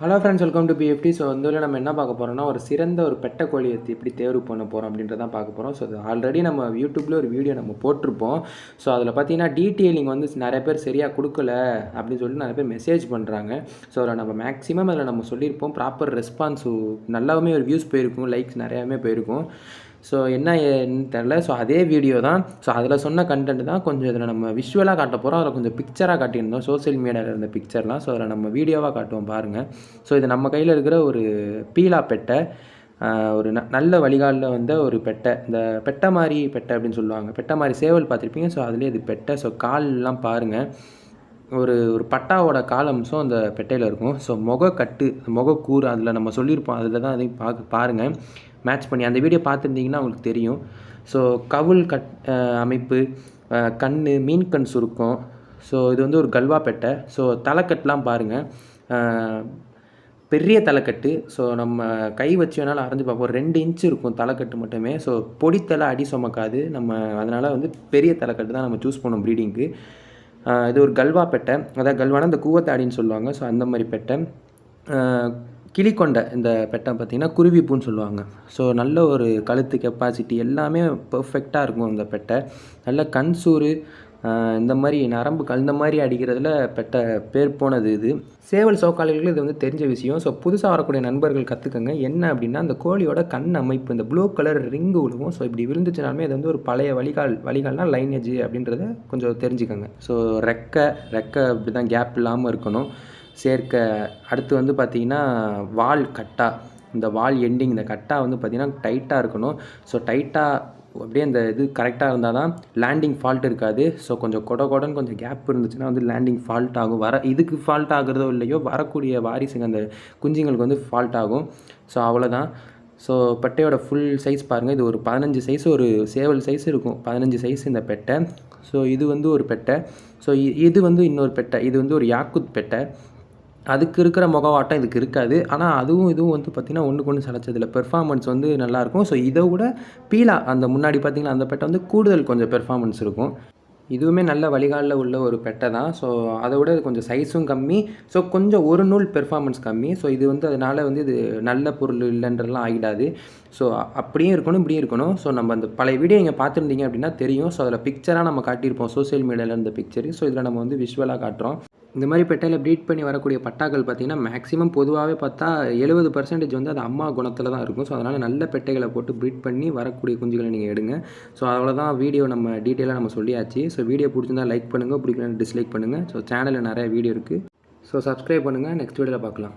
Hello friends welcome to PFT so வந்து நம்ம என்ன பார்க்க போகிறோம்னா ஒரு சிறந்த ஒரு பெட்டை கோழியை எப்படி தேர்வு பண்ண போகிறோம் அப்படின்றதான் பார்க்க போகிறோம் ஸோ ஆல்ரெடி நம்ம யூடியூப்பில் ஒரு வீடியோ நம்ம போட்டிருப்போம். ஸோ அதில் பார்த்தீங்கன்னா டீட்டெயிலிங் வந்து நிறைய பேர் சரியாக கொடுக்கல அப்படின்னு சொல்லிட்டு நிறைய பேர் மெசேஜ் பண்ணுறாங்க ஸோ அதில் நம்ம மேக்ஸிமம் அதில் நம்ம சொல்லியிருப்போம். ப்ராப்பர் ரெஸ்பான்ஸு நல்லாவுமே ஒரு வியூஸ் போயிருக்கும் லைக்ஸ் நிறையாவே போயிருக்கும். ஸோ என்ன ஏன்னு தெரில ஸோ அதே வீடியோ தான். ஸோ அதில் சொன்ன கண்டென்ட் தான் கொஞ்சம் இதில் நம்ம விஷுவலாக காட்ட போகிறோம் அதில் கொஞ்சம் பிக்சராக காட்டியிருந்தோம். சோசியல் மீடியாவில் இருந்த பிக்சர்லாம் ஸோ அதில் நம்ம வீடியோவாக காட்டுவோம் பாருங்கள் ஸோ இது நம்ம கையில் இருக்கிற ஒரு பீலா பெட்டை. ஒரு ந நல்ல வழிகாலில் வந்த ஒரு பெட்டை. இந்த பெட்டை மாதிரி பெட்டை அப்படின்னு சொல்லுவாங்க. பெட்டை மாதிரி சேவல் பார்த்துருப்பீங்க. ஸோ அதுலேயே இது பெட்டை. ஸோ கால்லாம் பாருங்கள் ஒரு ஒரு பட்டாவோட கால் அம்சம் அந்த பெட்டையில் இருக்கும். ஸோ முகக்கட்டு முகக்கூறு அதில் நம்ம சொல்லியிருப்போம். அதில் தான் அதையும் பார்க்க பாருங்கள் மேட்ச் பண்ணி அந்த வீடியோ பார்த்துருந்தீங்கன்னா உங்களுக்கு தெரியும். ஸோ கவுல் கட் அமைப்பு கண் மீன் கண் சுருக்கம். ஸோ இது வந்து ஒரு கல்வா பெட்டை. ஸோ தலைக்கட்டுலாம் பாருங்கள் பெரிய தலைக்கட்டு. ஸோ நம்ம கை வச்சு வேணாலும் அரைஞ்சு பார்ப்போம். ரெண்டு இன்ச் இருக்கும் தலைக்கட்டு மட்டுமே. ஸோ பொடித்தலை அடி சுமக்காது. நம்ம அதனால் வந்து பெரிய தலைக்கட்டு தான் நம்ம சூஸ் பண்ணோம் ப்ரீடிங்க்கு இது ஒரு கல்வா பெட்டை. அதாவது கல்வானா இந்த கூவத்தாடின்னு சொல்லுவாங்க. ஸோ அந்த மாதிரி பெட்டை. கிளிக்கொண்டை இந்த பெட்டை பார்த்திங்கன்னா குருவிப்பூன்னு சொல்லுவாங்க. ஸோ நல்ல ஒரு கழுத்து கெப்பாசிட்டி எல்லாமே பர்ஃபெக்டாக இருக்கும் இந்த பெட்டை. நல்ல கண் சூறு இந்த மாதிரி நரம்பு கலந்த மாதிரி அடிக்கிறதுல பெட்டை பேர் போனது இது. சேவல் சோக்காளிகளுக்கு இது வந்து தெரிஞ்ச விஷயம். ஸோ புதுசாக வரக்கூடிய நண்பர்கள் கற்றுக்கங்க என்ன அப்படின்னா அந்த கோழியோட கண் அமைப்பு இந்த ப்ளூ கலர் ரிங்கு விழுவும் ஸோ இப்படி விழுந்துச்சுனாலுமே இது வந்து ஒரு பழைய வழிகால் வழிகால்னா லைனேஜ் அப்படின்றத கொஞ்சம் தெரிஞ்சுக்கோங்க. ஸோ ரெக்கை ரெக்கை இப்படி தான் கேப் இல்லாமல் இருக்கணும். சேர்க்க. அடுத்து வந்து பார்த்திங்கன்னா வால் கட்டா. இந்த வால் எண்டிங் இந்த கட்டா வந்து பார்த்திங்கன்னா டைட்டாக இருக்கணும். ஸோ டைட்டாக அப்படியே அந்த இது கரெக்டாக இருந்தால் தான் லேண்டிங் ஃபால்ட் இருக்காது. ஸோ கொஞ்சம் கொட கொடன்னு கொஞ்சம் கேப் இருந்துச்சுன்னா வந்து லேண்டிங் ஃபால்ட் ஆகும். வர இதுக்கு ஃபால்ட் ஆகுறதோ இல்லையோ வரக்கூடிய வாரிசுங்க அந்த குஞ்சுங்களுக்கு வந்து ஃபால்ட் ஆகும். ஸோ அவ்வளோதான் ஸோ பெட்டையோட ஃபுல் சைஸ் பாருங்கள் இது ஒரு பதினஞ்சு சைஸ் ஒரு சேவல் சைஸ் இருக்கும். பதினஞ்சு சைஸ் இந்த பெட்டை. ஸோ இது வந்து ஒரு பெட்டை. ஸோ இது வந்து இன்னொரு பெட்டை. இது வந்து ஒரு யாக்குத் பெட்டை. அதுக்கு இருக்கிற முகவாட்டம் இதுக்கு இருக்காது. ஆனால் அதுவும் இதுவும் வந்து பார்த்திங்கன்னா ஒன்றுக்கு ஒன்று சளைச்சதில்ல. பெர்ஃபார்மன்ஸ் வந்து நல்லாயிருக்கும் ஸோ இதை விட பீலா அந்த முன்னாடி பார்த்திங்கன்னா அந்த பெட்டை வந்து கூடுதல் கொஞ்சம் பெர்ஃபார்மன்ஸ் இருக்கும். இதுவுமே நல்ல வழிகாலில் உள்ள ஒரு பெட்டை தான். ஸோ அதை விட இது கொஞ்சம் சைஸும் கம்மி. ஸோ கொஞ்சம் ஒரு நூல் பெர்ஃபார்மன்ஸ் கம்மி. ஸோ இது வந்து அதனால் வந்து இது நல்ல பொருள் இல்லைன்றலாம் ஆகிடாது ஸோ அப்படியும் இருக்கணும் இப்படியும் இருக்கணும். ஸோ நம்ம அந்த பழைய வீடியோ நீங்கள் பார்த்துருந்தீங்க அப்படின்னா தெரியும். ஸோ அதில் பிக்சராக நம்ம காட்டியிருப்போம். சோஷியல் மீடியாவில் இருந்த பிக்சர் ஸோ இதில் நம்ம வந்து விஷுவலாக காட்டுறோம். இந்த மாதிரி பெட்டையில் ப்ரீட் பண்ணி வரக்கூடிய பட்டாக்கள் பார்த்திங்கன்னா மேக்ஸிமம் பொதுவாகவே பார்த்தா எழுபது பர்சன்டேஜ் வந்து அது அம்மா குணத்தில் தான் இருக்கும். ஸோ அதனால் நல்ல பெட்டைகளை போட்டு ப்ரீட் பண்ணி வரக்கூடிய குஞ்சுகளை நீங்கள் எடுங்க. ஸோ அவ்வளோதான் வீடியோ நம்ம டீட்டெயிலாக நம்ம சொல்லியாச்சு. ஸோ வீடியோ பிடிச்சிருந்தா லைக் பண்ணுங்கள் பிடிக்கலன்னு டிஸ்லைக் பண்ணுங்கள் ஸோ சேனலில் நிறைய வீடியோ இருக்குது ஸோ சப்ஸ்கிரைப் பண்ணுங்கள் நெக்ஸ்ட் வீடியோவில் பார்க்கலாம்.